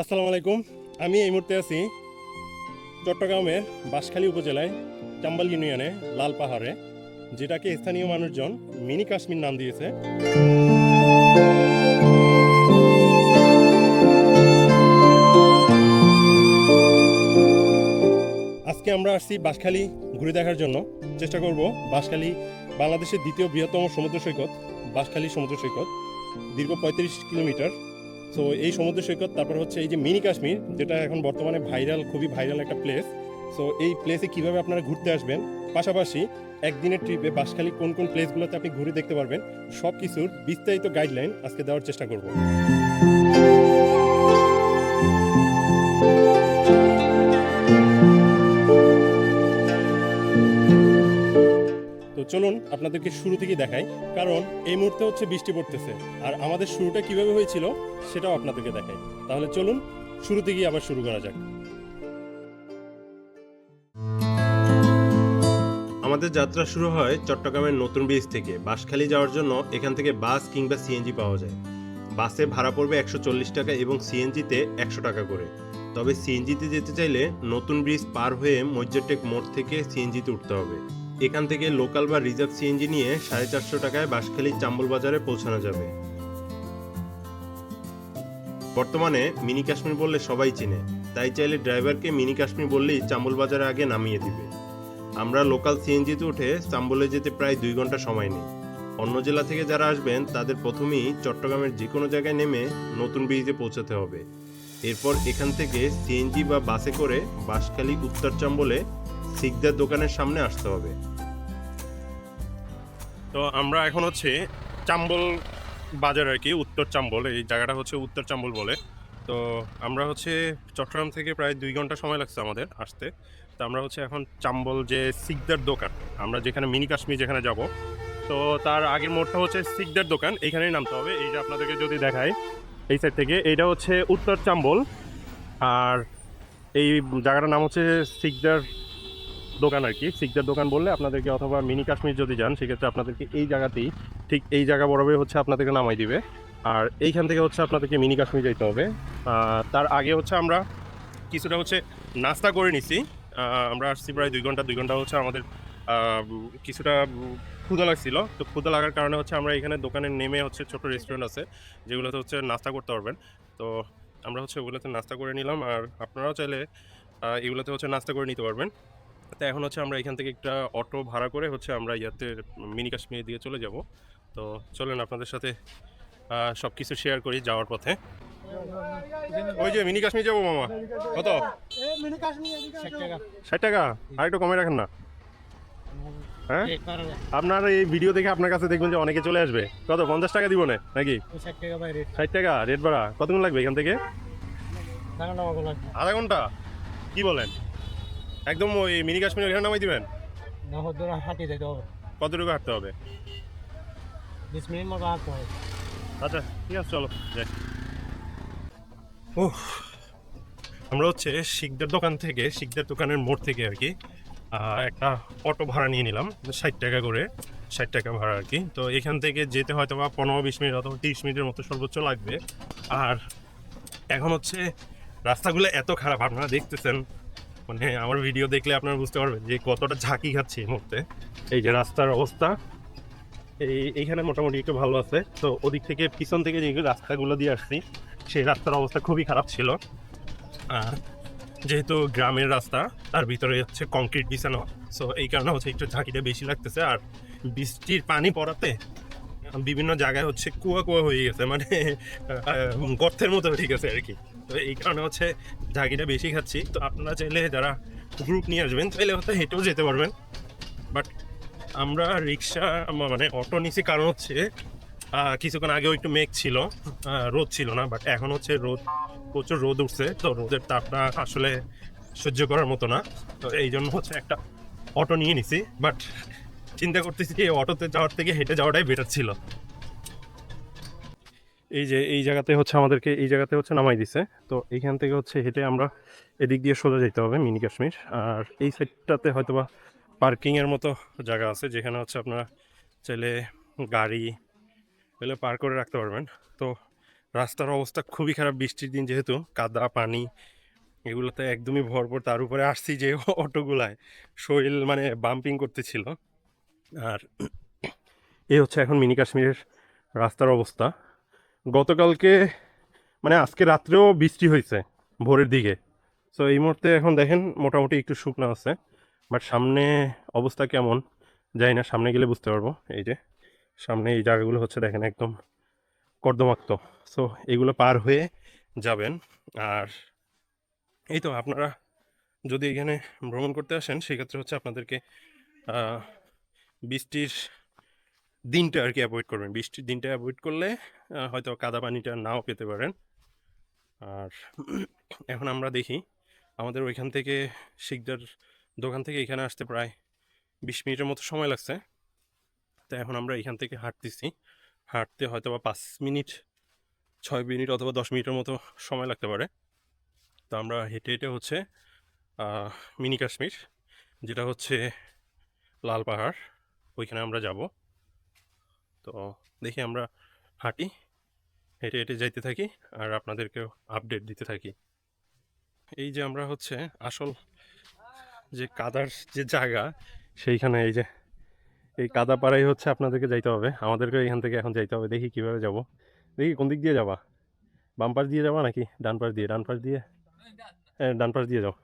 আসসালামু আলাইকুম। আমি এই মুহূর্তে আছি চট্টগ্রামের বাঁশখালী উপজেলায়, চাম্বাল ইউনিয়নে, লাল পাহাড়ে, যেটাকে স্থানীয় মানুষজন মিনি কাশ্মীর নাম দিয়েছে। আজকে আমরা আসছি বাঁশখালী ঘুরে দেখার জন্য। চেষ্টা করব বাঁশখালী বাংলাদেশের দ্বিতীয় বৃহত্তম সমুদ্র সৈকত, বাঁশখালী সমুদ্র সৈকত, দীর্ঘ পঁয়ত্রিশ কিলোমিটার। তো এই সমুদ্র সৈকত, তারপর হচ্ছে এই যে মিনি কাশ্মীর, যেটা এখন বর্তমানে ভাইরাল, খুবই ভাইরাল একটা প্লেস সো এই প্লেসে কীভাবে আপনারা ঘুরতে আসবেন? পাশাপাশি একদিনের ট্রিপে বাঁশখালী কোন কোন প্লেসগুলোতে আপনি ঘুরে দেখতে পারবেন? সব কিছুর বিস্তারিত গাইডলাইন আজকে দেওয়ার চেষ্টা করব। তো চলুন আপনাদেরকে শুরু থেকেই দেখাই, কারণ এই মুহূর্তে হচ্ছে বৃষ্টি পড়তেছে। আর আমাদের শুরুটা কীভাবে হয়েছিল সেটাও আপনাদেরকে দেখাই। তাহলে চলুন, শুরু থেকেই আবার শুরু করা যাক। আমাদের যাত্রা শুরু হয় চট্টগ্রামের নতুন ব্রিজ থেকে। বাঁশখালী যাওয়ার জন্য এখান থেকে বাস কিংবা সিএনজি পাওয়া যায়। বাসে ভাড়া পড়বে একশো চল্লিশ টাকা এবং সিএনজিতে একশো টাকা করে। তবে সিএনজিতে যেতে চাইলে নতুন ব্রিজ পার হয়ে মজ্জরটেক মোড় থেকে সিএনজিতে উঠতে হবে। এখান থেকে লোকাল বা রিজার্ভ সিএনজি নিয়ে সাড়ে চারশো টাকায় বাঁশখালী চাম্বল বাজারে পৌঁছানো যাবে। বর্তমানে মিনি কাশ্মীর বললে সবাই চেনে, তাই চাইলে ড্রাইভারকে মিনি কাশ্মীর বললেই চাম্বল বাজারে আগে নামিয়ে দিবে। আমরা লোকাল সিএনজিতে উঠে চাম্বলে যেতে প্রায় দুই ঘণ্টা সময় নেই। অন্য জেলা থেকে যারা আসবেন, তাদের প্রথমেই চট্টগ্রামের যে কোনো জায়গায় নেমে নতুন ব্রিজে পৌঁছাতে হবে। এরপর এখান থেকে সিএনজি বা বাসে করে বাঁশখালী উত্তর চাম্বলে সিকদার দোকানের সামনে আসতে হবে। তো আমরা এখন হচ্ছে চাম্বল বাজার আর কি, উত্তর চাম্বল, এই জায়গাটা হচ্ছে উত্তর চাম্বল বলে। তো আমরা হচ্ছে চট্টগ্রাম থেকে প্রায় দুই ঘণ্টা সময় লাগছে আমাদের আসতে। তো আমরা হচ্ছে এখন চাম্বল যে সিকদার দোকান, আমরা যেখানে মিনি কাশ্মীর যেখানে যাব, তো তার আগের মোড়টা হচ্ছে সিকদার দোকান এইখানেই নামতে হবে। এই যে আপনাদেরকে যদি দেখায় এই সাইড থেকে, এইটা হচ্ছে উত্তর চাম্বল। আর এই জায়গাটার নাম হচ্ছে সিকদার দোকান আর কি, সিকদার দোকান বললে আপনাদেরকে অথবা মিনি কাশ্মীর যদি যান, সেক্ষেত্রে আপনাদেরকে এই জায়গাতেই, ঠিক এই জায়গা বরাবর হচ্ছে আপনাদেরকে নামাই দিবে। আর এইখান থেকে হচ্ছে আপনাদেরকে মিনি কাশ্মীর যেতে হবে। তার আগে হচ্ছে আমরা কিছুটা হচ্ছে নাস্তা করে নিছি। আমরা আসছি প্রায় দুই ঘণ্টা দুই ঘণ্টা হচ্ছে আমাদের কিছুটা ক্ষুধা লাগছিল। তো ক্ষুধা লাগার কারণে হচ্ছে আমরা এখানে দোকানে নেমে হচ্ছে ছোট রেস্টুরেন্ট আছে, যেগুলোতে হচ্ছে নাস্তা করতে পারবেন। তো আমরা হচ্ছে ওগুলোতে নাস্তা করে নিলাম। আর আপনারাও চাইলে এগুলোতে হচ্ছে নাস্তা করে নিতে পারবেন। তো এখন হচ্ছে আমরা এখান থেকে একটা অটো ভাড়া করে হচ্ছে আমরা ইয়াতে মিনি কাশ্মীর দিয়ে চলে যাব। তো চলেন আপনাদের সাথে সব কিছু শেয়ার করি যাওয়ার পথে। ওই যে মিনি কাশ্মীর যাব মামা। কত? ষাট টাকা। আর একটু কমে রাখেন না। হ্যাঁ? আপনার এই ভিডিও দেখে আপনার কাছে দেখবেন যে অনেকে চলে আসবে। কত? পঞ্চাশ টাকা দিব না নাকি? ষাট টাকা রেট ভাড়া কতক্ষণ লাগবে এখান থেকে? আধা ঘণ্টা? কি বলেন? একদম ওই মিনি কাশ্মীর এখানে নামাই দিবেন? কতটুকু হাঁটতে হবে? বিশ মিনিট মতো হাঁটতে হবে। আচ্ছা ঠিক আছে চলো যাই। ও আমরা হচ্ছে শিকদার দোকান থেকে শিকদার দোকানের মোড় থেকে আর কি একটা অটো ভাড়া নিয়ে নিলাম ষাট টাকা করে ষাট টাকা ভাড়া আর কি। তো এখান থেকে যেতে হয়তো বা পনেরো বিশ মিনিট অথবা তিরিশ মিনিটের মতো সর্বোচ্চ লাগবে। আর এখন হচ্ছে রাস্তাগুলো এত খারাপ আপনারা দেখতেছেন মানে আমার ভিডিও দেখলে আপনারা বুঝতে পারবেন যে কতটা ঝাঁকি খাচ্ছে এই মুহূর্তে। এই যে রাস্তার অবস্থা, এই, এইখানে মোটামুটি একটু ভালো আছে। তো ওদিক থেকে পিছন থেকে যে রাস্তাগুলো দিয়ে আসছি, সেই রাস্তার অবস্থা খুবই খারাপ ছিল। আর যেহেতু গ্রামের রাস্তা, তার ভিতরে হচ্ছে কংক্রিট বিছানো। সো এই কারণে হচ্ছে একটু ঝাঁকিটা বেশি লাগতেছে। আর বৃষ্টির পানি পড়াতে বিভিন্ন জায়গায় হচ্ছে কুয়া কুয়া হয়ে গেছে। মানে গর্তের মতো হয়ে গেছে আর কি। তো এই কারণে হচ্ছে ঝাঁকিটা বেশি খাচ্ছি। তো আপনারা চাইলে যারা গ্রুপ নিয়ে আসবেন চাইলে হয়তো হেঁটেও যেতে পারবেন। বাট আমরা রিক্সা মানে অটো নিছি কারণ হচ্ছে কিছুক্ষণ আগেও একটু মেঘ ছিল রোদ ছিল না বাট এখন হচ্ছে রোদ, প্রচুর রোদ উঠছে। তো রোদের তাপটা আসলে সহ্য করার মতো না। তো এই জন্য হচ্ছে একটা অটো নিয়ে নিছি। বাট চিন্তা করতেছি যে অটোতে যাওয়ার থেকে হেঁটে যাওয়াটাই বেটার ছিল। এই যে, এই জায়গাতে হচ্ছে আমাদেরকে, এই জায়গাতে হচ্ছে নামাই দিছে। তো এইখান থেকে হচ্ছে হেঁটে আমরা এদিক দিয়ে সোজা যেতে হবে মিনি কাশ্মীর। আর এই সাইডটাতে হয়তো বা পার্কিংয়ের মতো জায়গা আছে, যেখানে হচ্ছে আপনারা চাইলে গাড়ি এগুলো পার করে রাখতে পারবেন। তো রাস্তার অবস্থা খুবই খারাপ, বৃষ্টির দিন যেহেতু, কাদা, পানি, এগুলোতে একদমই ভরপুর। তার উপরে আসছি যে অটোগুলায়, শরীর মানে বাম্পিং করতেছিল। আর এই হচ্ছে এখন মিনি কাশ্মীরের রাস্তার অবস্থা। গতকালকে মানে আজকে রাত্রেও বৃষ্টি হয়েছে ভোরের দিকে। সো এই মুহূর্তে এখন দেখেন, মোটামুটি একটু শুকনো আছে বাট সামনে অবস্থা কেমন? জানি না, সামনে গেলে বুঝতে পারব। এই যে, সামনে এই জায়গাগুলো হচ্ছে দেখেন একদম কর্দমাক্ত। সো এগুলো পার হয়ে যাবেন। আর এই তো, আপনারা যদি এখানে ভ্রমণ করতে আসেন, সেক্ষেত্রে হচ্ছে আপনাদেরকে বৃষ্টির দিনটা আর কি অ্যাভয়েড করবেন। বৃষ্টির দিনটা অ্যাভয়েড করলে হয়তো কাদা পানিটা নাও পেতে পারেন। আর এখন আমরা দেখি, আমাদের ওইখান থেকে শিকদার দোকান থেকে এখানে আসতে প্রায় বিশ মিনিটের মতো সময় লাগছে। তো এখন আমরা এখান থেকে হাঁটতেছি। হাঁটতে হয়তো বা পাঁচ মিনিট, ছয় মিনিট অথবা দশ মিনিটের মতো সময় লাগতে পারে। তো আমরা হেঁটে হেঁটে হচ্ছে মিনি কাশ্মীর, যেটা হচ্ছে লাল পাহাড়, ওইখানে আমরা যাব। তো দেখি আমরা হাঁটি, হেঁটে হেঁটে যাইতে থাকি আর আপনাদেরকেও আপডেট দিতে থাকি। এই যে আমরা হচ্ছে আসল যে কাদার যে জায়গা, সেইখানে এই যে, এই কাদা পাড়াই হচ্ছে আপনাদেরকে যাইতে হবে। আমাদেরকে এখান থেকে এখন যাইতে হবে। দেখি কীভাবে যাব। দেখি কোন দিক দিয়ে যাবা? বাম পাশ দিয়ে যাবা নাকি ডান পাশ দিয়ে? ডান পাশ দিয়ে? হ্যাঁ ডান পাশ দিয়ে যাও।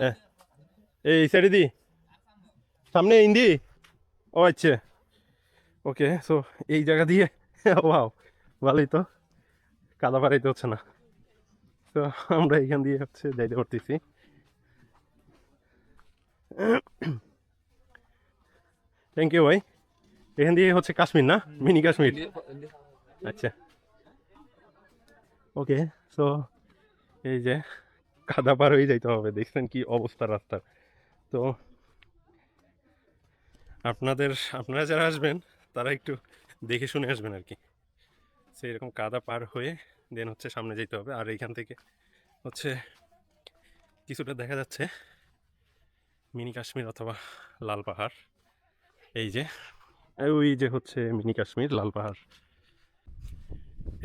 হ্যাঁ এই সাইডে দি। সামনে ইন্দি। ও আচ্ছা। ওকে সো এই জায়গা দিয়ে ওয়াও ভালোই তো। কাদা পাড়াইতে হচ্ছে না। তো আমরা এখান দিয়ে হচ্ছে যাইতে পারতেছি। থ্যাংক ইউ ভাই। এখান দিয়ে হচ্ছে কাশ্মীর না? মিনি কাশ্মীর? আচ্ছা। ওকে সো এই যে কাদা পার হয়ে যাইতে হবে দেখছেন কি অবস্থা রাস্তার। তো আপনাদের আপনারা যারা আসবেন তারা একটু দেখে শুনে আসবেন আর কি সেই এরকম কাদা পার হয়ে দেন হচ্ছে সামনে যেতে হবে। আর এইখান থেকে হচ্ছে কিছুটা দেখা যাচ্ছে মিনি কাশ্মীর অথবা লাল পাহাড়। এই যে, ওই যে হচ্ছে মিনি কাশ্মীর, লাল পাহাড়।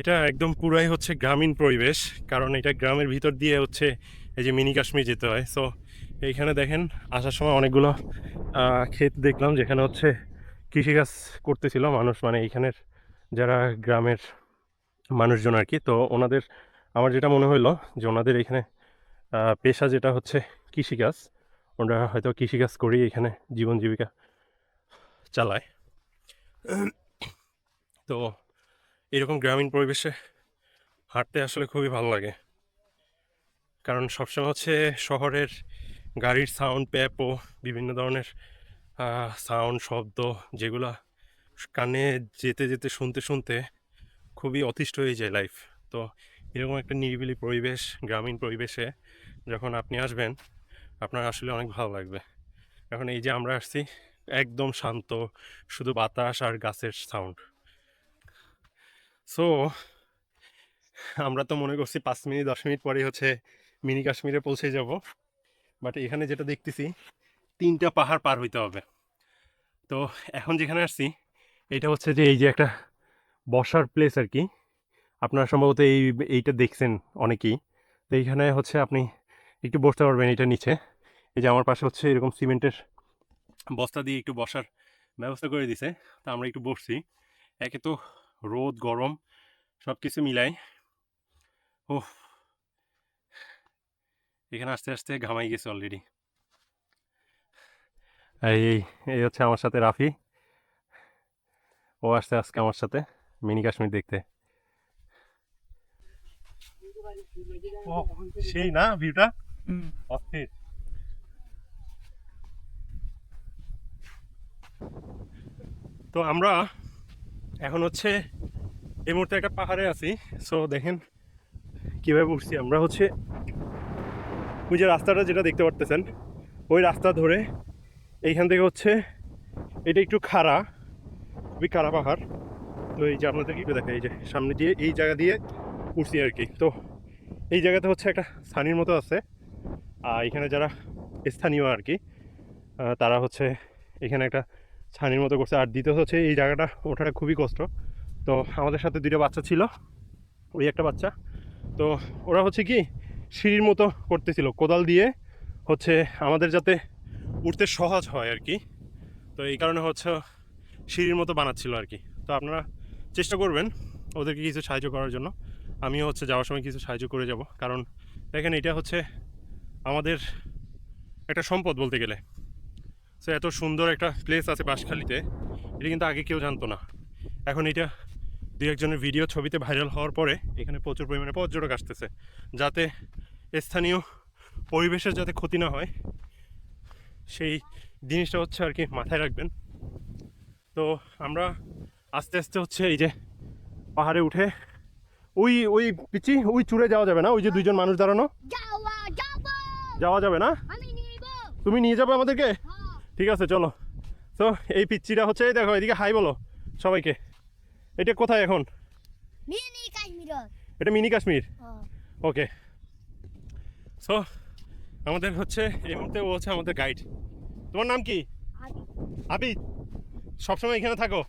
এটা একদম পুরাই হচ্ছে গ্রামীণ পরিবেশ, কারণ এটা গ্রামের ভিতর দিয়ে হচ্ছে এই যে মিনি কাশ্মীর যেতে হয়। সো এইখানে দেখেন, আসার সময় অনেকগুলো ক্ষেত দেখলাম যেখানে হচ্ছে কৃষিকাজ করতেছিল মানুষ মানে এইখানের যারা গ্রামের মানুষজন আর কি। তো ওনাদের, আমার যেটা মনে হইল যে ওনাদের এখানে পেশা যেটা হচ্ছে কৃষিকাজ। ওনারা হয়তো কৃষিকাজ করেই এখানে জীবন জীবিকা চালায়। তো এরকম গ্রামীণ পরিবেশে হাঁটতে আসলে খুবই ভালো লাগে। কারণ সবসময় হচ্ছে শহরের গাড়ির সাউন্ড প্যাপ ও বিভিন্ন ধরনের সাউন্ড শব্দ যেগুলা কানে যেতে যেতে শুনতে শুনতে খুবই অতিষ্ঠ হয়ে যায় লাইফ তো এরকম একটা নিরিবিলি পরিবেশ, গ্রামীণ পরিবেশে যখন আপনি আসবেন, আপনার আসলে অনেক ভালো লাগবে। এখন এই যে আমরা আসছি, একদম শান্ত, শুধু বাতাস আর গাছের সাউন্ড সো আমরা তো মনে করছি পাঁচ মিনিট, দশ মিনিট পরে হচ্ছে মিনি কাশ্মীরে পৌঁছে যাব। বাট এখানে যেটা দেখতেছি তিনটা পাহাড় পার হইতে হবে। তো এখন যেখানে আসছি, এটা হচ্ছে যে এই যে একটা বসার প্লেস আর কি আপনারা সম্ভবত এই, এইটা দেখছেন অনেকেই। তো এইখানে হচ্ছে আপনি একটু বসতে পারবেন এটা নিচে। এই যে আমার পাশে হচ্ছে এরকম সিমেন্টের বস্তা দিয়ে একটু বসার ব্যবস্থা করে দিছে। তা আমরা একটু বসছি। একে তো রোদ, গরম সব কিছু মিলাই ও এখানে আস্তে আস্তে ঘামাই গেছে অলরেডি এই এই হচ্ছে আমার সাথে রাফি। ও আসছে আজকে আমার সাথে মিনি কাশ্মীর দেখতে। ও সেই না ভিউটা? অস্থির। তো আমরা এখন হচ্ছে এই মুহূর্তে একটা পাহাড়ে আছি। সো দেখেন কীভাবে উঠছি। আমরা হচ্ছে ওই যে রাস্তাটা যেটা দেখতে পারতেছেন ওই রাস্তা ধরে এইখান থেকে হচ্ছে, এটা একটু খাড়া, খুবই খাড়া পাহাড়। তো এই যে আপনাদেরকে একটু দেখা এই যে সামনে দিয়ে, এই জায়গা দিয়ে উঠছি আর কি। তো এই জায়গাতে হচ্ছে একটা স্থানীয় মতো আছে। আর এখানে যারা স্থানীয় আর কি তারা হচ্ছে এখানে একটা ছানির মতো করছে। আর দ্বিতীয় হচ্ছে এই জায়গাটা ওঠাটা খুবই কষ্ট। তো আমাদের সাথে দুইটা বাচ্চা ছিল, ওই একটা বাচ্চা। তো ওরা হচ্ছে কি, সিঁড়ির মতো করতেছিল, কোদাল দিয়ে হচ্ছে আমাদের যাতে উঠতে সহজ হয় আর কি। তো এই কারণে হচ্ছে সিঁড়ির মতো বানাচ্ছিল আর কি। তো আপনারা চেষ্টা করবেন ওদেরকে কিছু সাহায্য করার জন্য। আমিও হচ্ছে যাওয়ার সময় কিছু সাহায্য করে যাব। কারণ দেখেন, এটা হচ্ছে আমাদের একটা সম্পদ বলতে গেলে। সো এত সুন্দর একটা প্লেস আছে বাঁশখালিতে। এটা কিন্তু আগে কেউ জানতো না। এখন এটা দু একজনের ভিডিও ছবিতে ভাইরাল হওয়ার পরে এখানে প্রচুর পরিমাণে পর্যটক আসতেছে। যাতে স্থানীয় পরিবেশের যাতে ক্ষতি না হয় সেই জিনিসটা হচ্ছে আর কি মাথায় রাখবেন। তো আমরা আস্তে আস্তে হচ্ছে এই যে পাহাড়ে উঠে ওই ওই পিচি ওই চূড়ে যাওয়া যাবে না? ওই যে দুইজন মানুষ দাঁড়ানো? যাওয়া যাবে। না? তুমি নিয়ে যাবে আমাদেরকে? হ্যাঁ। ঠিক আছে চলো। তো এই পিচ্চিটা হচ্ছে এই দেখো এদিকে হাই বলো সবাইকে। এটা কোথায় এখন? এটা মিনি কাশ্মীর? হ্যাঁ। ওকে। সো আমাদের হচ্ছে এই মুহূর্তে ও হচ্ছে আমাদের গাইড তোমার নাম কি? আমি আবি সবসময় এখানে থাকো?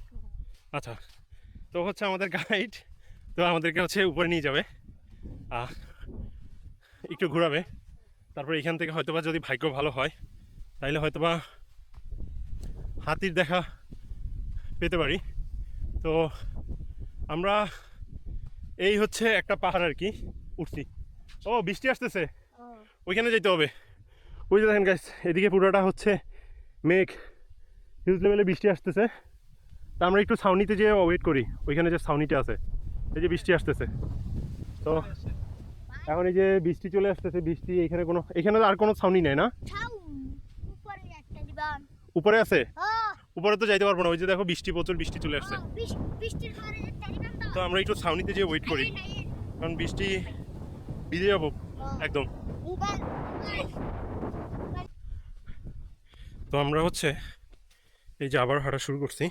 আচ্ছা তো হচ্ছে আমাদের গাইড তো আমাদেরকে হচ্ছে উপরে নিয়ে যাবে। একটু ঘোরাবে। তারপর এখান থেকে হয়তোবা যদি ভাগ্য ভালো হয় তাইলে হয়তোবা হাতির দেখা পেতে পারি। তো আমরা এই হচ্ছে একটা পাহাড় আর কি উঠছি। ও বৃষ্টি আসতেছে। ওইখানে যেতে হবে। ওই যে দেখেন গাইস এদিকে পুরোটা হচ্ছে মেঘ হিউজ লেভেলে বৃষ্টি আসতেছে। তা আমরা একটু ছাউনিতে যেয়ে ওয়েট করি। ওইখানে যে ছাউনিটা আছে এই যে বৃষ্টি আসতেছে। তো এখন এই যে বৃষ্টি চলে আসতেছে বৃষ্টি এখানে কোনো এখানে আর কোনো ছাউনি নেই না? উপরে আছে? উপরে তো যাইতে পারব না ওই যে দেখো বৃষ্টি প্রচুর বৃষ্টি চলে আসছে। তো। আমরা একটু ছাউনিতে যেয়ে ওয়েট করি। কারণ বৃষ্টি ভিজে যাব একদম। তো আমরা হচ্ছে এই যে আবার হাঁটা শুরু করছি।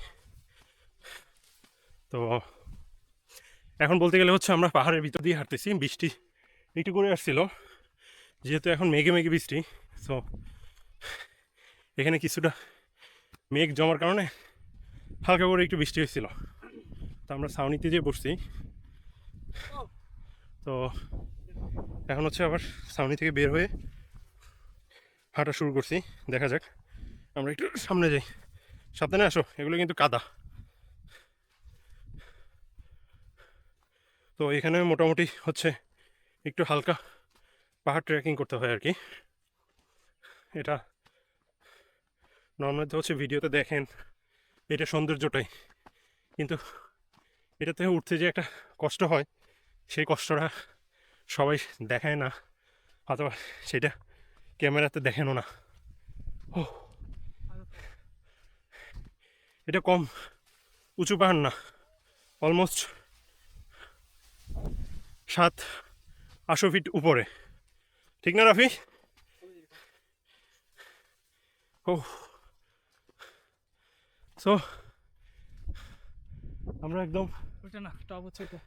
তো এখন বলতে গেলে হচ্ছে আমরা পাহাড়ের ভিতর দিয়ে হাঁটতেছি, বৃষ্টি একটু করে আসছিল, যেহেতু এখন মেঘে মেঘে বৃষ্টি সো এখানে কিছুটা মেঘ জমার কারণে হালকা করে একটু বৃষ্টি হয়েছিল। তো আমরা সাউনিতে যেয়ে বসছি। তো এখন হচ্ছে আবার সাউনি থেকে বের হয়ে হাঁটা শুরু করছি, দেখা যাক। আমরা একটু সামনে যাই। সাবধানে আসো, এগুলো কিন্তু কাদা। তো এখানে মোটামুটি হচ্ছে একটু হালকা পাহাড় ট্রেকিং করতে হয় আর কি। এটা নর্মালি হচ্ছে ভিডিওতে দেখেন, এটা সৌন্দর্যটাই। কিন্তু এটাতে উঠতে যে একটা কষ্ট হয়, সেই কষ্টটা সবাই দেখায় না, অথবা সেটা ক্যামেরাতে দেখেনও না। ও এটা কম উঁচু পাহাড় না। অলমোস্ট সাত আশো ফিট উপরে। ঠিক না রাফি? ও সো আমরা একদম ওইটা না টপ হচ্ছে এটা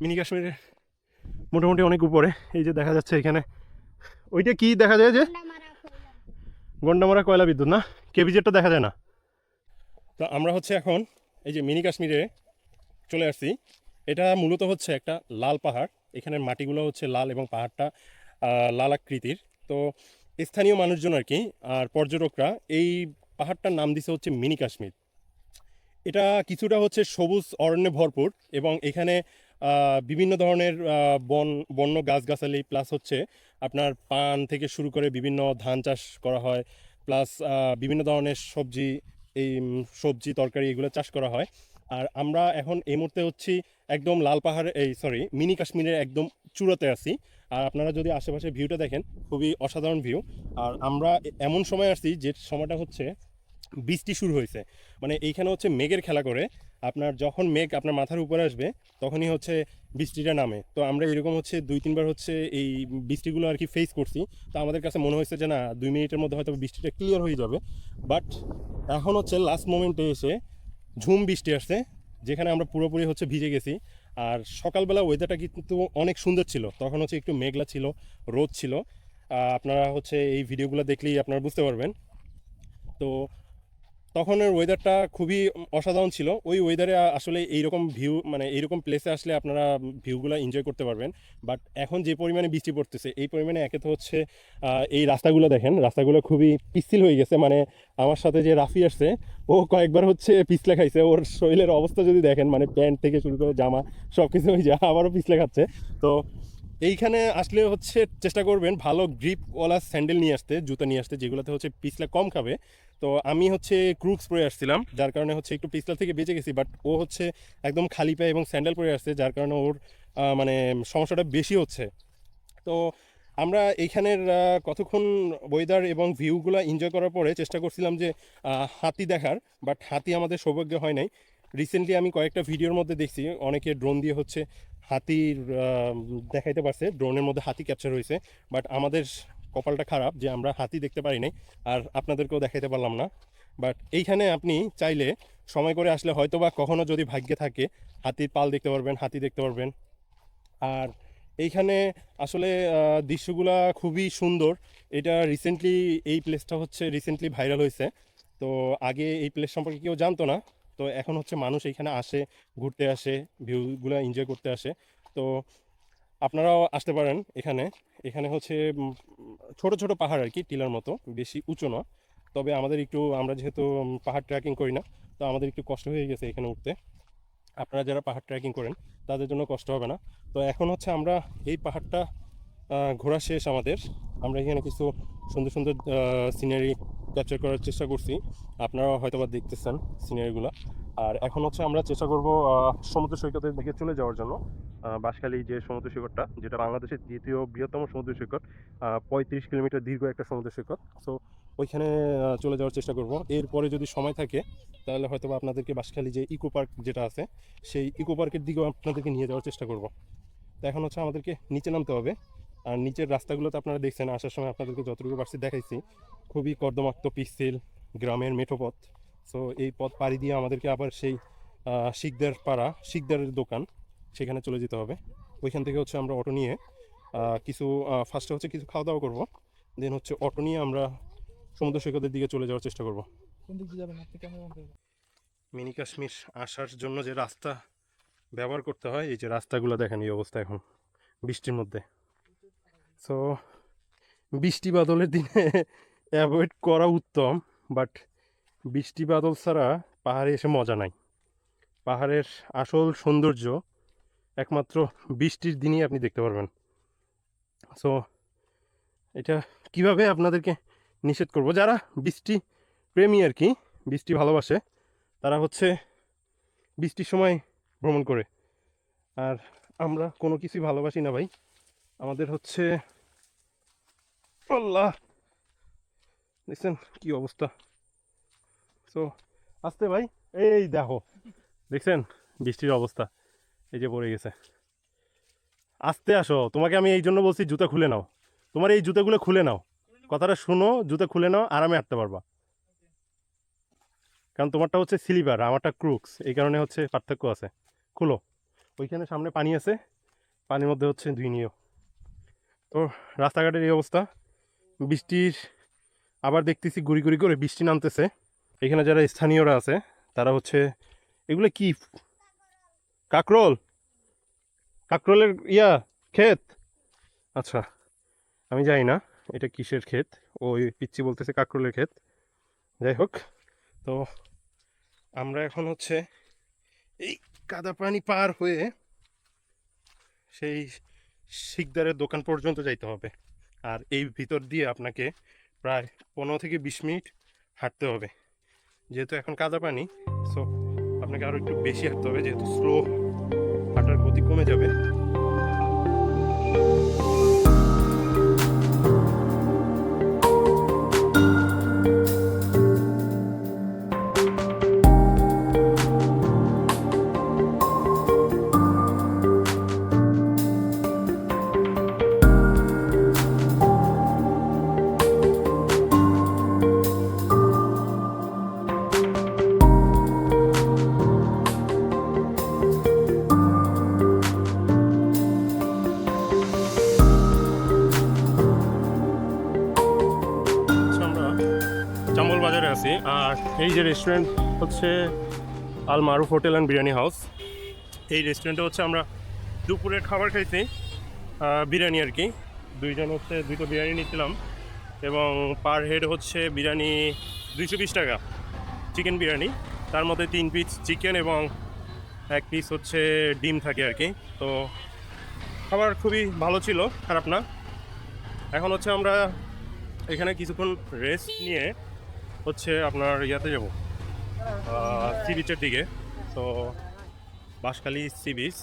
মিনি কাশ্মীরের মোটামুটি অনেক উপরে। এই যে দেখা যাচ্ছে এখানে। ওইটা কি দেখা যায় যে? গন্ডামারা কয়লা বিদ্যুৎ, না? কেবিজেটটা দেখা যায় না। তো আমরা হচ্ছে এখন এই যে মিনি কাশ্মীরে চলে আসছি। এটা মূলত হচ্ছে একটা লাল পাহাড়। এখানে মাটিগুলো হচ্ছে লাল এবং পাহাড়টা লাল আকৃতির। তো স্থানীয় মানুষজন আর কি, আর পর্যটকরা এই পাহাড়টার নাম দিছে হচ্ছে মিনি কাশ্মীর। এটা কিছুটা হচ্ছে সবুজ অরণ্যে ভরপুর এবং এখানে বিভিন্ন ধরনের বন, বন্য গাছগাছালি, প্লাস হচ্ছে আপনার পান থেকে শুরু করে বিভিন্ন ধান চাষ করা হয় প্লাস বিভিন্ন ধরনের সবজি, এই সবজি, তরকারি এগুলো চাষ করা হয়। আর আমরা এখন এই মুহূর্তে হচ্ছি একদম লাল পাহাড়ে, এই সরি মিনি কাশ্মীরের একদম চূড়াতে আছি। আর আপনারা যদি আশেপাশে ভিউটা দেখেন, খুবই অসাধারণ ভিউ আর আমরা এমন সময় আসছি যে সময়টা হচ্ছে বৃষ্টি শুরু হয়েছে। মানে এইখানে হচ্ছে মেঘের খেলা করে। আপনার যখন মেঘ আপনার মাথার উপরে আসবে, তখনই হচ্ছে বৃষ্টিটা নামে। তো আমরা এরকম হচ্ছে দুই, তিনবার হচ্ছে এই বৃষ্টিগুলো আর কি ফেস করছি। তো আমাদের কাছে মনে হয়েছে যে, না, দুই মিনিটের মধ্যে হয়তো বৃষ্টিটা ক্লিয়ার হয়ে যাবে। বাট এখন হচ্ছে লাস্ট মোমেন্টে এসে ঝুম বৃষ্টি আসছে, যেখানে আমরা পুরোপুরি হচ্ছে ভিজে গেছি। আর সকালবেলা ওয়েদারটা কিন্তু অনেক সুন্দর ছিল। তখন হচ্ছে একটু মেঘলা ছিল, রোদ ছিল। আপনারা হচ্ছে এই ভিডিওগুলো দেখলেই আপনারা বুঝতে পারবেন। তো তখনের ওয়েদারটা খুবই অসাধারণ ছিল। ওই ওয়েদারে আসলে এইরকম ভিউ মানে এইরকম প্লেসে আসলে আপনারা ভিউগুলো এনজয় করতে পারবেন। বাট এখন যে পরিমাণে বৃষ্টি পড়তেছে, এই পরিমাণে একে তো হচ্ছে এই রাস্তাগুলো দেখেন, রাস্তাগুলো খুবই পিচ্ছিল হয়ে গেছে। মানে আমার সাথে যে রাফি আসছে, ও কয়েকবার হচ্ছে পিছলে খাইছে। ওর শরীরের অবস্থা যদি দেখেন মানে প্যান্ট থেকে শুরু করে জামা সব কিছু হয়ে যায়, আবারও পিছলে খাচ্ছে। তো এইখানে আসলে হচ্ছে চেষ্টা করবেন ভালো গ্রিপওয়ালা স্যান্ডেল নিয়ে আসতে, জুতা নিয়ে আসতে, যেগুলোতে হচ্ছে পিছলা কম খাবে। তো আমি হচ্ছে ক্রুক্স পরে আসছিলাম, যার কারণে হচ্ছে একটু পিছলা থেকে বেঁচে গেছি বাট ও হচ্ছে একদম খালি পায়ে এবং স্যান্ডেল পরে আসছে, যার কারণে ওর মানে সমস্যাটা বেশি হচ্ছে। তো আমরা এইখানের কতক্ষণ ওয়েদার এবং ভিউগুলো এনজয় করার পরে চেষ্টা করছিলাম যে হাতি দেখার বাট হাতি আমাদের সৌভাগ্য হয় নাই। রিসেন্টলি আমি কয়েকটা ভিডিওর মধ্যে দেখছি, অনেকে ড্রোন দিয়ে হচ্ছে হাতির দেখাইতে পারছে ড্রোনের মধ্যে হাতি ক্যাপচার হয়েছে বাট আমাদের কপালটা খারাপ যে আমরা হাতি দেখতে পারি নাই, আর আপনাদেরকেও দেখাইতে পারলাম না। বাট এইখানে আপনি চাইলে সময় করে আসলে হয়তো বা কখনও যদি ভাগ্যে থাকে, হাতির পাল দেখতে পারবেন, হাতি দেখতে পারবেন। আর এইখানে আসলে দৃশ্যগুলা খুবই সুন্দর। এটা রিসেন্টলি এই প্লেসটা হচ্ছে রিসেন্টলি ভাইরাল হয়েছে। তো আগে এই প্লেস সম্পর্কে কেউ জানতো না তো এখন হচ্ছে মানুষ এইখানে আসে, ঘুরতে আসে ভিউগুলো এনজয় করতে আসে। তো আপনারাও আসতে পারেন এখানে। এখানে হচ্ছে ছোট ছোট পাহাড় আর কি, টিলার মতো। বেশি উঁচু না। তবে আমাদের একটু, আমরা যেহেতু পাহাড় ট্রেকিং করি না, তো আমাদের একটু কষ্ট হয়ে গেছে এখানে উঠতে। আপনারা যারা পাহাড় ট্রেকিং করেন, তাদের জন্য কষ্ট হবে না। তো এখন হচ্ছে আমরা এই পাহাড়টা ঘোরা শেষ আমাদের। আমরা এখানে কিছু সুন্দর সুন্দর সিনারি ক্যাপচার করার চেষ্টা করছি। আপনারা হয়তো বা দেখতেছেন সিনারিগুলো আর এখন হচ্ছে আমরা চেষ্টা করব সমুদ্র সৈকতের দিকে চলে যাওয়ার জন্য। বাঁশখালী যে সমুদ্র সৈকতটা, যেটা বাংলাদেশের দ্বিতীয় বৃহত্তম সমুদ্র সৈকত পঁয়ত্রিশ কিলোমিটার দীর্ঘ একটা সমুদ্র সৈকত। সো ওইখানে চলে যাওয়ার চেষ্টা করব। এরপরে যদি সময় থাকে, তাহলে হয়তো আপনাদেরকে বাঁশখালী যে ইকো পার্ক যেটা আছে, সেই ইকো পার্কের দিকেও আপনাদেরকে নিয়ে যাওয়ার চেষ্টা করব। তো এখন হচ্ছে আমাদেরকে নিচে নামতে হবে। আর নিচের রাস্তাগুলো তো আপনারা দেখছেন আসার সময় আপনাদেরকে যতটুকু পারছি দেখাইছি খুবই কর্দমাক্ত পিচ্ছিল গ্রামের মেঠো পথ সো এই পথ পাড়ি দিয়ে আমাদেরকে আবার সেই শিকদার পাড়া শিকদারের দোকান সেখানে চলে যেতে হবে। ওইখান থেকে হচ্ছে আমরা অটো নিয়ে কিছু ফার্স্টে হচ্ছে কিছু খাওয়া দাওয়া করব দেন হচ্ছে অটো নিয়ে আমরা সমুদ্র সৈকতের দিকে চলে যাওয়ার চেষ্টা করব। মিনি কাশ্মীর আসার জন্য যে রাস্তা ব্যবহার করতে হয় এই যে রাস্তাগুলো দেখেন এই অবস্থা এখন বৃষ্টির মধ্যে। সো বৃষ্টি বাদলের দিনে অ্যাভয়েড করা উত্তম বাট বৃষ্টি বাদল ছাড়া পাহাড়ে এসে মজা নাই। পাহাড়ের আসল সৌন্দর্য একমাত্র বৃষ্টির দিনই আপনি দেখতে পারবেন। সো এটা কীভাবে আপনাদেরকে নিষেধ করব? যারা বৃষ্টি প্রেমী আর কি, বৃষ্টি ভালোবাসে, তারা হচ্ছে বৃষ্টির সময় ভ্রমণ করে। আর আমরা কোনো কিছুই ভালোবাসি না ভাই। আমাদের হচ্ছে আল্লাহ। দেখছেন কি অবস্থা? সো আসতে ভাই, এই দেখো, দেখছেন বৃষ্টির অবস্থা, এই যে পড়ে গেছে। আসতে আসো, তোমাকে আমি এই জন্য বলছি জুতা খুলে নাও। তোমার এই জুতাগুলো খুলে নাও। কথাটা শুনো, জুতা খুলে নাও, আরামে হাঁটতে পারবা। কারণ তোমারটা হচ্ছে স্লিপার আমারটা ক্রুক্স এই কারণে হচ্ছে পার্থক্য আছে। খুলো, ওইখানে সামনে পানি আছে, পানির মধ্যে হচ্ছে ধুই নিও। তো রাস্তাঘাটের এই অবস্থা। বৃষ্টির আবার দেখতেছি গুড়ি গুড়ি করে বৃষ্টি নামতেছে। এখানে যারা স্থানীয়রা আছে, তারা হচ্ছে, এগুলো কি? কাকরোল? কাকরোলের ইয়া, ক্ষেত? আচ্ছা আমি জানি না, এটা কিসের ক্ষেত? ওই পিচ্ছি বলতেছে কাকরোলের ক্ষেত। যাই হোক, তো আমরা এখন হচ্ছে এই কাদা পানি পার হয়ে সেই শিকদারের দোকান পর্যন্ত যাইতে হবে। আর এই ভিতর দিয়ে আপনাকে প্রায় পনেরো থেকে বিশ মিনিট হাঁটতে হবে। যেহেতু এখন কাদা পানি সো আপনাকে আরও একটু বেশি হাঁটতে হবে, যেহেতু স্লো হাঁটার গতি কমে যাবে। রেস্টুরেন্ট হচ্ছে Al Maruf hotel and biryani house. এই রেস্টুরেন্টে হচ্ছে আমরা দুপুরের খাবার খাইছি বিরিয়ানি আর কি। দুইজন হচ্ছে দুটো বিরিয়ানি নিচ্ছিলাম এবং পার হেড হচ্ছে বিরিয়ানি দুইশো বিশ টাকা চিকেন বিরিয়ানি। তার মধ্যে তিন পিস চিকেন এবং এক পিস হচ্ছে ডিম থাকে আর কি। তো খাবার খুবই ভালো ছিল, খারাপ না। এখন হচ্ছে আমরা এখানে কিছুক্ষণ রেস্ট নিয়ে হচ্ছে আপনার ইয়াতে যাব। সি বিচের দিকে। তো বাঁশখালী সি বিচ।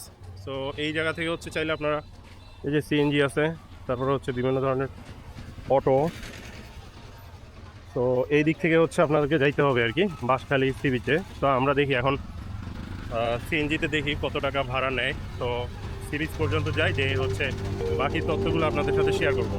তো এই জায়গা থেকে হচ্ছে চাইলে আপনারা এই যে সিএনজি আছে, তারপরে হচ্ছে বিভিন্ন ধরনের অটো। তো এই দিক থেকে হচ্ছে আপনাদেরকে যাইতে হবে আর কি, বাঁশখালী সি বিচে। তো আমরা দেখি এখন সিএনজিতে দেখি কত টাকা ভাড়া নেয়। তো সি বিচ পর্যন্ত যাই যে হচ্ছে বাকি তথ্যগুলো আপনাদের সাথে শেয়ার করব।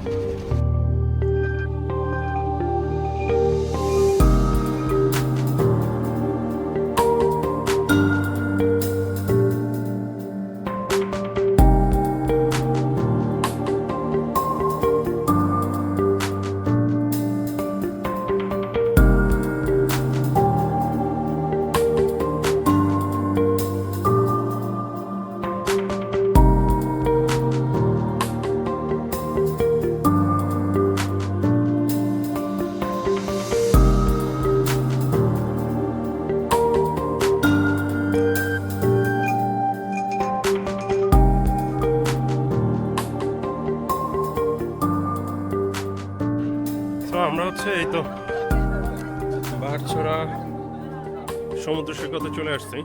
চলে আসছি।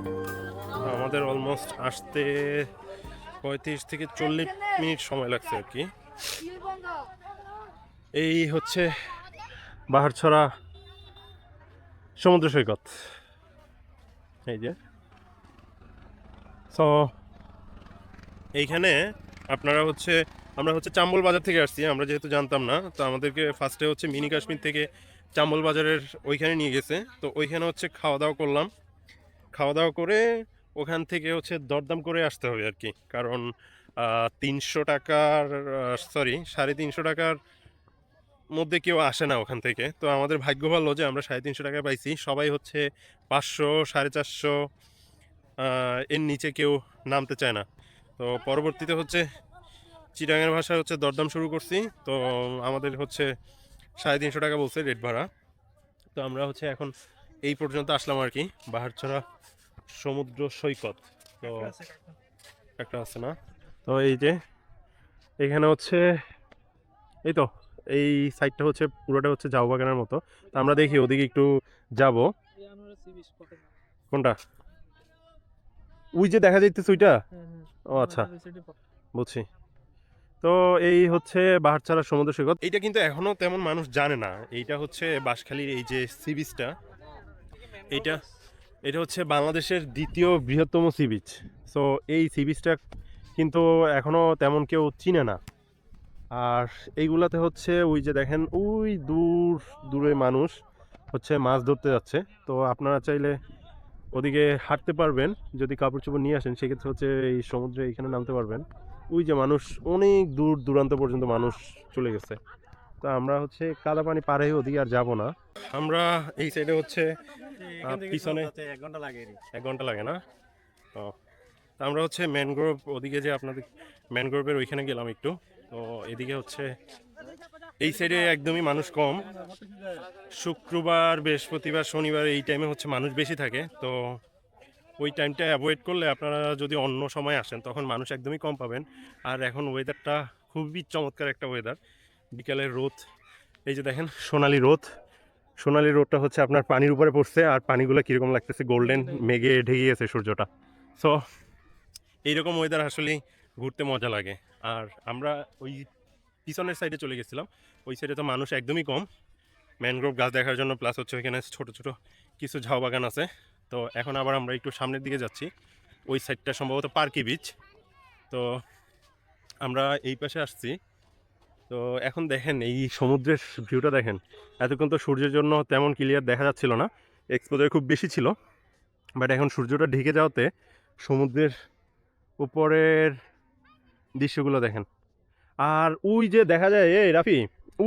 আমাদের অলমোস্ট আসতে পঁয়ত্রিশ থেকে চল্লিশ মিনিট সময় লাগছে আর কি। এই হচ্ছে বাহারছড়া সমুদ্র সৈকত। এই যে। তো এইখানে আপনারা হচ্ছে, আমরা হচ্ছে চাম্বল বাজার থেকে আসছি, আমরা যেহেতু জানতাম না, তো আমাদেরকে ফার্স্টে হচ্ছে মিনি কাশ্মীর থেকে চাম্বল বাজারের ওইখানে নিয়ে গেছে। তো ওইখানে হচ্ছে খাওয়া দাওয়া করলাম। খাওয়া দাওয়া করে ওখান থেকে হচ্ছে দরদাম করে আসতে হবে আর কি কারণ তিনশো টাকার সরি সাড়ে তিনশো টাকার মধ্যে কেউ আসে না ওখান থেকে। তো আমাদের ভাগ্য ভালো যে আমরা সাড়ে তিনশো টাকায় পাইছি। সবাই হচ্ছে পাঁচশো, সাড়ে চারশো এর নিচে কেউ নামতে চায় না। তো পরবর্তীতে হচ্ছে চিটাঙের ভাষায় হচ্ছে দরদাম শুরু করছি। তো আমাদের হচ্ছে সাড়ে তিনশো টাকা বলছে রেট ভাড়া তো আমরা হচ্ছে এখন এই পর্যন্ত আসলাম আর কি বাহারছড়া সমুদ্র সৈকত। তো একটা আছে না? তো এই যে এখানে হচ্ছে এই তো এই সাইডটা হচ্ছে পুরোটা হচ্ছে জাউ বাগানের মতো। তো আমরা দেখি ওদিকে একটু যাব? কোনটা? ওই যে দেখা যাইতেছে ওইটা? হ্যাঁ, হ্যাঁ। ও আচ্ছা কত? বুঝছি। তো এই হচ্ছে বাহারছাড়া সমুদ্র সৈকত। এইটা কিন্তু এখনও তেমন মানুষ জানে না। এইটা হচ্ছে বাঁশখালীর এই যে সি বিচটা। এইটা এটা হচ্ছে বাংলাদেশের দ্বিতীয় বৃহত্তম সি বিচ সো এই সি বিচটা কিন্তু এখনও তেমন কেউ চিনে না। আর এইগুলাতে হচ্ছে ওই যে দেখেন, ওই দূর, দূরে মানুষ হচ্ছে মাছ ধরতে যাচ্ছে। তো আপনারা চাইলে ওদিকে হাঁটতে পারবেন, যদি কাপড় চোপড় নিয়ে আসেন, সেক্ষেত্রে হচ্ছে এই সমুদ্রে এইখানে নামতে পারবেন। ওই যে মানুষ, অনেক দূর দূরান্ত পর্যন্ত মানুষ চলে গেছে। তো আমরা হচ্ছে কাদা পানি পার ওদিকে আর যাব না। আমরা এই সাইডে হচ্ছে পিছনে এক ঘণ্টা লাগে এক ঘণ্টা লাগে না? ও তা আমরা হচ্ছে ম্যানগ্রোভ ওদিকে যে আপনাদের ম্যানগ্রোভের ওইখানে গেলাম একটু। তো এদিকে হচ্ছে এই সাইডে একদমই মানুষ কম। শুক্রবার বৃহস্পতিবার শনিবার এই টাইমে হচ্ছে মানুষ বেশি থাকে। তো ওই টাইমটা অ্যাভয়েড করলে আপনারা যদি অন্য সময় আসেন তখন মানুষ একদমই কম পাবেন। আর এখন ওয়েদারটা খুবই চমৎকার একটা ওয়েদার বিকালের রোদ এই যে দেখেন সোনালি রোদ। সোনালি রোডটা হচ্ছে আপনার পানির উপরে পড়ছে আর পানিগুলো কীরকম লাগতেছে? গোল্ডেন মেঘে ঢেকে গেছে সূর্যটা। সো এইরকম ওয়েদার আসলে ঘুরতে মজা লাগে। আর আমরা ওই পিছনের সাইডে চলে গেছিলাম। ওই সাইডে তো মানুষ একদমই কম। ম্যানগ্রোভ গাছ দেখার জন্য প্লাস হচ্ছে ওইখানে ছোট ছোট কিছু ঝাউ বাগান আছে। তো এখন আবার আমরা একটু সামনের দিকে যাচ্ছি। ওই সাইডটা সম্ভবত পার্কি বিচ তো আমরা এই পাশে আসছি। তো এখন দেখেন এই সমুদ্রের ভিউটা দেখেন। এতক্ষণ তো সূর্যের জন্য তেমন ক্লিয়ার দেখা যাচ্ছিল না। এক্সপোজার খুব বেশি ছিল। বাট এখন সূর্যটা ঢেকে যাওয়াতে সমুদ্রের উপরের দৃশ্যগুলো দেখেন। আর ওই যে দেখা যায় এই রাফি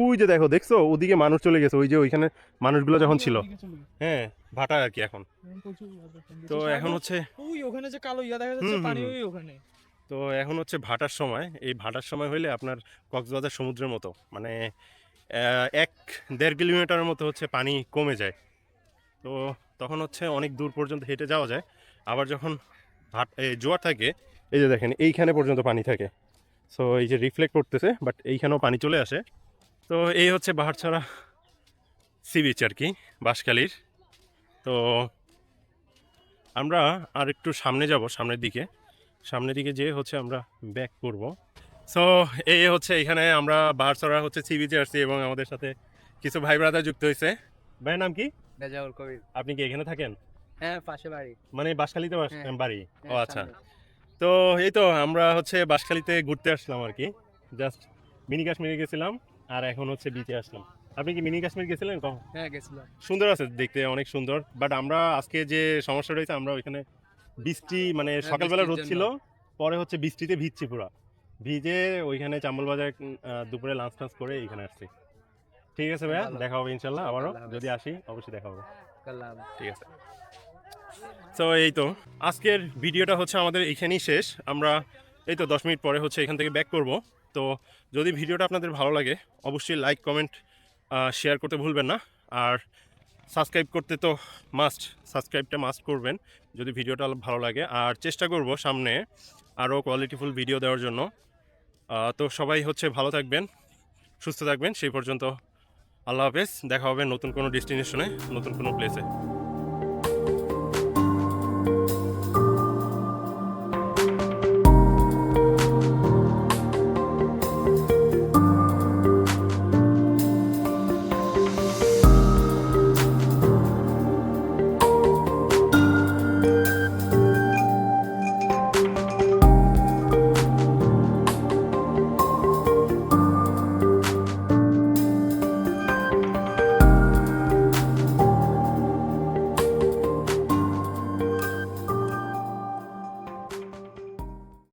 ওই যে দেখো দেখছ? ওদিকে মানুষ চলে গেছে। ওই যে ওইখানে মানুষগুলো যখন ছিল। হ্যাঁ ভাটা আর কি এখন। দেখেন। তো এখন হচ্ছে ওই ওখানে যে কালো ইয়া দেখা যাচ্ছে পানি ওই ওখানে। তো এখন হচ্ছে ভাটার সময়। এই ভাটার সময় হইলে আপনার কক্সবাজার সমুদ্রের মতো মানে এক দেড় কিলোমিটারের মতো হচ্ছে পানি কমে যায়। তো তখন হচ্ছে অনেক দূর পর্যন্ত হেঁটে যাওয়া যায়। আবার যখন ভাট জোয়ার থাকে, এই যে দেখেন, এইখানে পর্যন্ত পানি থাকে। সো এই যে রিফ্লেক্ট করতেছে বাট এইখানেও পানি চলে আসে। তো এই হচ্ছে বাহারছড়া সি বিচ আর কি, বাঁশখালীর। তো আমরা আর একটু সামনে যাব, সামনের দিকে। সামনের দিকে যেয়ে হচ্ছে আমরা ব্যাক করব। সো এই হচ্ছে এখানে আমরা বারসরা হচ্ছে সি বিচে আসছি এবং আমাদের সাথে কিছু ভাই ব্রাদার যুক্ত হয়েছে ভাইয়ের নাম কি? রেজাউল কবির। আপনি কি এখানে থাকেন? হ্যাঁ পাশে বাড়ি। মানে বাঁশখালীতে বাস- হ্যাঁ। বাড়ি? ও হ্যাঁ, আচ্ছা। তো এই তো আমরা হচ্ছে বাঁশখালীতে ঘুরতে আসলাম আর কি। জাস্ট মিনি কাশ্মীরে গেছিলাম আর এখন হচ্ছে বিচে আসলাম। আপনি কি মিনি কাশ্মীর গেছিলেন কখন? হ্যাঁ গেছিলাম। সুন্দর আছে দেখতে অনেক সুন্দর। বাট আমরা আজকে যে সমস্যা রয়েছে আমরা ওইখানে বৃষ্টি মানে হ্যাঁ, সকালবেলা রোদ ছিল পরে হচ্ছে বৃষ্টিতে ভিজছি পুরো। ভিজে ওইখানে চাম্বল বাজার দুপুরে লাঞ্চ টাঞ্চ করে এইখানে আসছি। ঠিক আছে ভাইয়া দেখা হবে ইনশাল্লাহ আবারও। যদি আসি অবশ্যই দেখা হবে। ঠিক আছে। তো এই তো। আজকের ভিডিওটা হচ্ছে আমাদের এইখানেই শেষ। আমরা এই তো দশ মিনিট পরে হচ্ছে এখান থেকে ব্যাক করব। তো যদি ভিডিওটা আপনাদের ভালো লাগে অবশ্যই লাইক কমেন্ট শেয়ার করতে ভুলবেন না। আর সাবস্ক্রাইব করতে তো মাস্ট সাবস্ক্রাইবটা মাস্ট করবেন, যদি ভিডিওটা ভালো লাগে। আর চেষ্টা করব সামনে আরও কোয়ালিটিফুল ভিডিও দেওয়ার জন্য। তো সবাই হচ্ছে ভালো থাকবেন, সুস্থ থাকবেন, সেই পর্যন্ত আল্লাহ হাফেজ, দেখা হবে নতুন কোনো ডেস্টিনেশনে নতুন কোনো প্লেসে